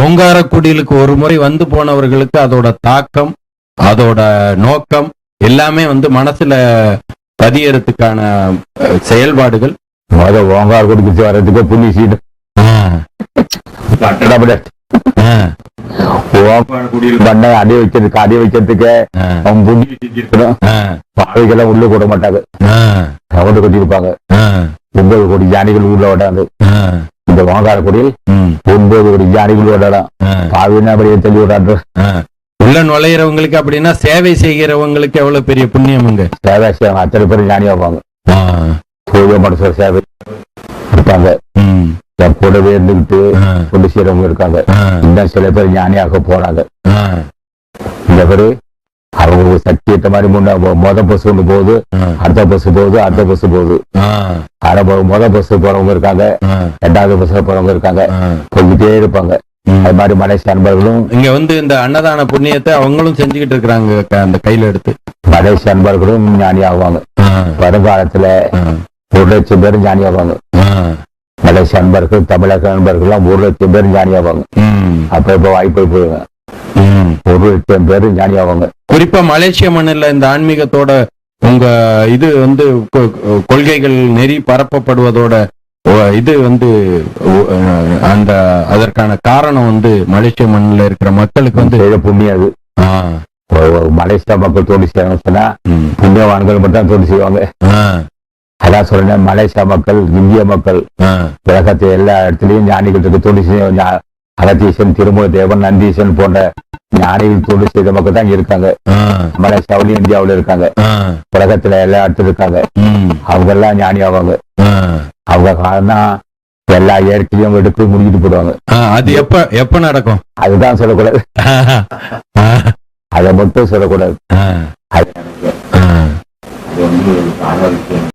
ஓங்காரக்குடிலுக்கு ஒரு முறை வந்து போனவர்களுக்கு அதோட தாக்கம் அதோட நோக்கம் எல்லாமே வந்து மனசுல பதியறதுக்கான செயல்பாடுகள். ஓங்கார் குடிக்கிட்டு வர்றதுக்கு புண்ணிய சீட்டு. பண்ண அடி வைக்கிறதுக்கு அடி வைக்கிறதுக்கு அவன் புண்ணிய சீட்டு இருக்கணும். பாவைக்கெல்லாம் உள்ள கூட மாட்டாங்க. கவுண்டு கட்டியிருப்பாங்க ஒன்பது கோடி ஜானிகள் உள்ள விடாது இந்த ஓங்கார குடியில் ஒன்பது கோடி ஜானிகள் விடலாம் பாவினா அப்படியே தள்ளி விடாது உள்ள நுழையிறவங்களுக்கு அப்படின்னா சேவை செய்கிறவங்களுக்கு எவ்வளவு பெரிய புண்ணியமுங்க சேவை செய்வாங்க அத்தனை பேர் ஞானி வைப்பாங்க தூய மனசோட சேவை இருப்பாங்க. என் கூடவே இருந்துகிட்டு. கொண்டு செய்யறவங்க இருக்காங்க. இன்னும் சில பேர் ஞானியாக போறாங்க. இந்த பேரு அவங்க ஒரு சக்தி ஏற்ற மாதிரி முன்ன மொத பஸ் ஒன்று போகுது. அடுத்த பஸ் போகுது அடுத்த பஸ் போகுது. ஆனா மொத பஸ் போறவங்க இருக்காங்க. ரெண்டாவது பஸ்ல போறவங்க இருக்காங்க. போய்கிட்டே இருப்பாங்க. அது மாதிரி மலேசிய அன்பர்களும் இங்க வந்து இந்த அன்னதான புண்ணியத்தை அவங்களும் செஞ்சுக்கிட்டு இருக்கிறாங்க அந்த கையில எடுத்து மலேசிய அன்பர்களும் ஞானி ஆவாங்க. வருங்காலத்துல. ஒரு லட்சம் பேர் ஞானி ஆவாங்க. மலேசிய அன்பர்கள் தமிழக அன்பர்கள்லாம் ஒரு லட்சம் பேர் ஞானி ஆவாங்க. அப்ப இப்ப வாய்ப்பு ம். ஒரு பேர் ஞானி ஆவாங்க குறிப்பா மலேசிய மண்ணில் இந்த ஆன்மீகத்தோட உங்க இது வந்து கொள்கைகள் நெறி பரப்பப்படுவதோட இது வந்து அந்த அதற்கான காரணம் வந்து மலேசிய மண்ணில் இருக்கிற மக்களுக்கு வந்து புண்ணியம் அது. மலேசியா மக்கள் தோண்டி செய்யணும்னு சொன்னா புண்ணியவான்கள் மட்டும் தான் தோண்டி செய்வாங்க அதான் சொல்றேன் மலேசியா மக்கள் இந்திய மக்கள் உலகத்தை எல்லா இடத்துலயும் ஞானிகள் இருக்கு தோண்டி செய்ய ஞா- அகத்தீசன் திருமூல தேவன் நந்தீசன் போன்ற ஞானிகள் தோண்டி செய்த மக்கள் தான் இருக்காங்க. மலேசியாவிலும் இந்தியாவிலும் இருக்காங்க. உலகத்துல எல்லா இடத்துல இருக்காங்க. அவங்க எல்லாம் ஞானி ஆவாங்க. அவங்க காரணம் எல்லா இயற்கையும் எடுத்து முடிஞ்சிட்டு போடுவாங்க அது எப்ப எப்ப நடக்கும்? அதுதான் சொல்லக்கூடாது. அதை மட்டும் சொல்லக்கூடாது. அது